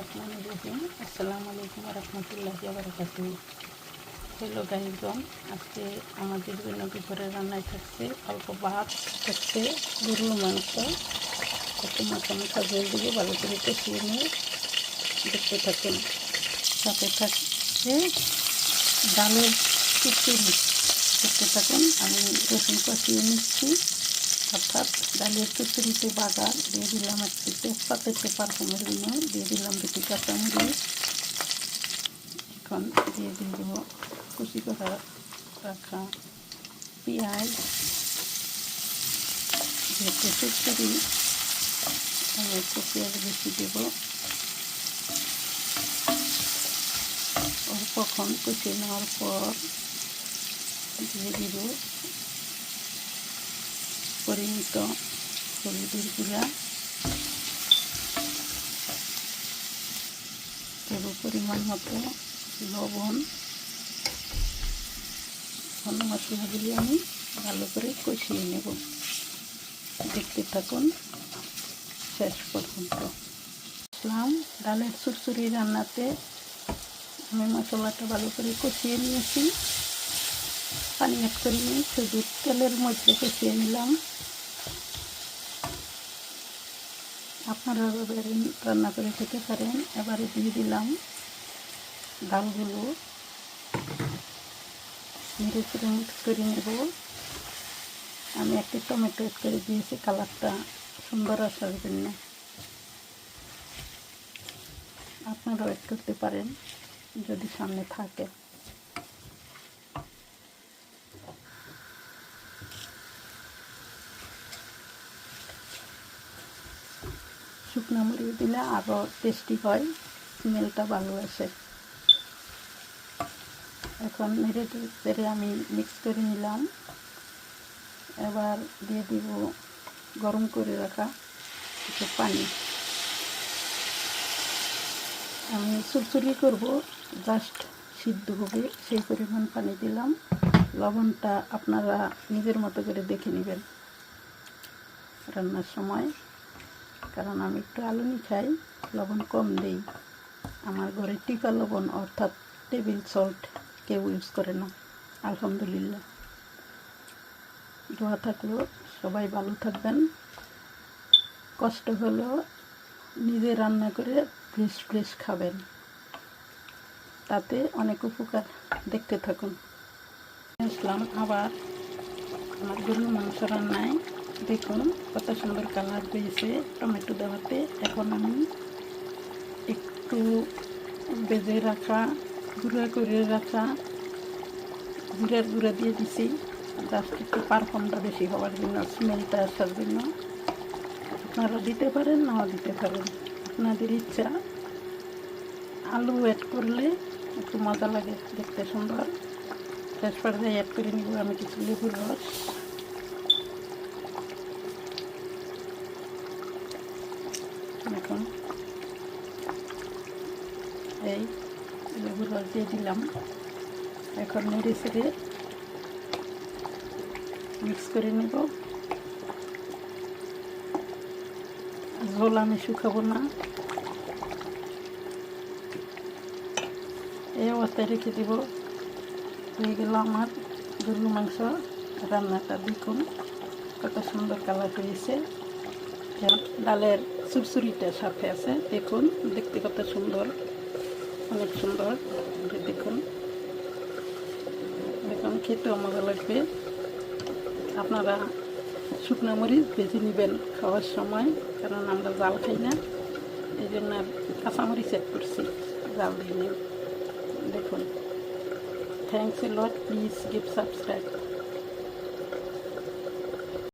রহমান রহিম। আসসালামু আলাইকুম রহমতুল্লাহ বারকাতু হ্যালো গাইজন আজকে আমাদের জন্য দুপুরে রান্নায় থাকছে অল্প ভাত থাকছে গরুর মাংস। একটু মাথা মাথা জল দিয়ে ভালো করে কষিয়ে নিয়ে দেখতে থাকেন। সাথে থাকছে ডালের খিচুড়ি। দেখতে থাকুন, আমি রসুন কষিয়ে নিচ্ছি। অর্থাৎ ডালের খিচুড়িতে বাগার দিয়ে দিলাম একটু তেজপাতা, একটু পারফুমের জন্য দিয়ে দিলাম দুটি কাঁচামরিচ। এখন দিয়ে দিয়ে দেবো কুচি করা রাখা পেঁয়াজ। যেহেতু খিচুড়ি আমি একটু পেঁয়াজ বেশি দেবো। অল্পক্ষণ কষিয়ে নেওয়ার পর দিয়ে দিব পরিমিত হলুদের গুঁড়া দেব পরিমাণ মতো লবণ। ঘন মশলাগুলি আমি ভালো করে কষিয়ে নেব। দেখতে থাকুন শেষ পর্যন্ত। ইসলাম ডালের সুরসুরি রান্নাতে। আমি মশলাটা ভালো করে কষিয়ে নিয়েছি। পানি অ্যাড করিনি শুধু তেলের মধ্যে কষিয়ে নিলাম। আপনারা রান্না করে খেতে পারেন। এবারে দিয়ে দিলাম ডালগুলো। মেরে মিক্স করে নেব। আমি একটি টমেটো এড করে দিয়েছি কালারটা সুন্দর আসার জন্য। আপনারাও অ্যাড করতে পারেন যদি সামনে থাকে। শুকনো মরিচ দিলে আরও টেস্টি হয়, স্মেলটা ভালো আসে। এখন নেড়ে তেড়ে আমি মিক্স করে নিলাম। এবার দিয়ে দিব গরম করে রাখা কিছু পানি। আমি চুরচুরি করব জাস্ট সিদ্ধ হবে, সেই পরিমাণ পানি দিলাম। লবণটা আপনারা নিজের মতো করে দেখে নেবেন। রান্নার সময়। কারণ আমি একটু আলুনি খাই, লবণ কম দেই। আমার ঘরে টিকা লবণ অর্থাৎ টেবিল সল্ট কেউ ইউজ করে না, আলহামদুলিল্লাহ। দোয়া থাকল, সবাই ভালো থাকবেন। কষ্ট হলেও নিজে রান্না করে ফ্রেশ ফ্রেশ খাবেন। তাতে অনেক উপকার দেখতে থাকুন। আসলাম আবার আমার গরুর মাংস রান্নায়। দেখুন কত সুন্দর কালার হয়েছে টমেটো দেওয়াতে। এখন আমি একটু বেজে রাখা, গুঁড়া করে রাখা গুঁড়ার গুঁড়া দিয়ে দিছি। জাস্ট একটু পারফর্মটা বেশি হওয়ার জন্য স্মেলটা আসার জন্য। আপনারা দিতে পারেন, নাও দিতে পারেন। আপনাদের ইচ্ছা। আলু অ্যাড করলে একটু মজা লাগে, দেখতে সুন্দর। শেষ পর্যায়ে অ্যাড করে নিব আমি কিছু লেবুর রস। এখন। এই রস দিয়ে দিলাম। এখন নেড়ে সেড়ে মিক্স করে নেব। ঝোল আমি শুকাবো না। এই অবস্থায় রেখে দিব। হয়ে গেল আমার গরুর মাংস রান্নাটা দেখুন। কত সুন্দর কালার হয়েছে। ডালের সুরসুরিটা সাথে আছে। দেখুন, দেখতে কত সুন্দর, অনেক সুন্দর। দেখুন এখন খেতেও মজা লাগবে। আপনারা শুকনো মরিচ বেছে নেবেন খাওয়ার সময়, কারণ আমরা জাল খাই না। এই জন্য কাঁচামরিচ অ্যাড করছি, জাল দিয়ে দেখুন thanks a lot please give subscribe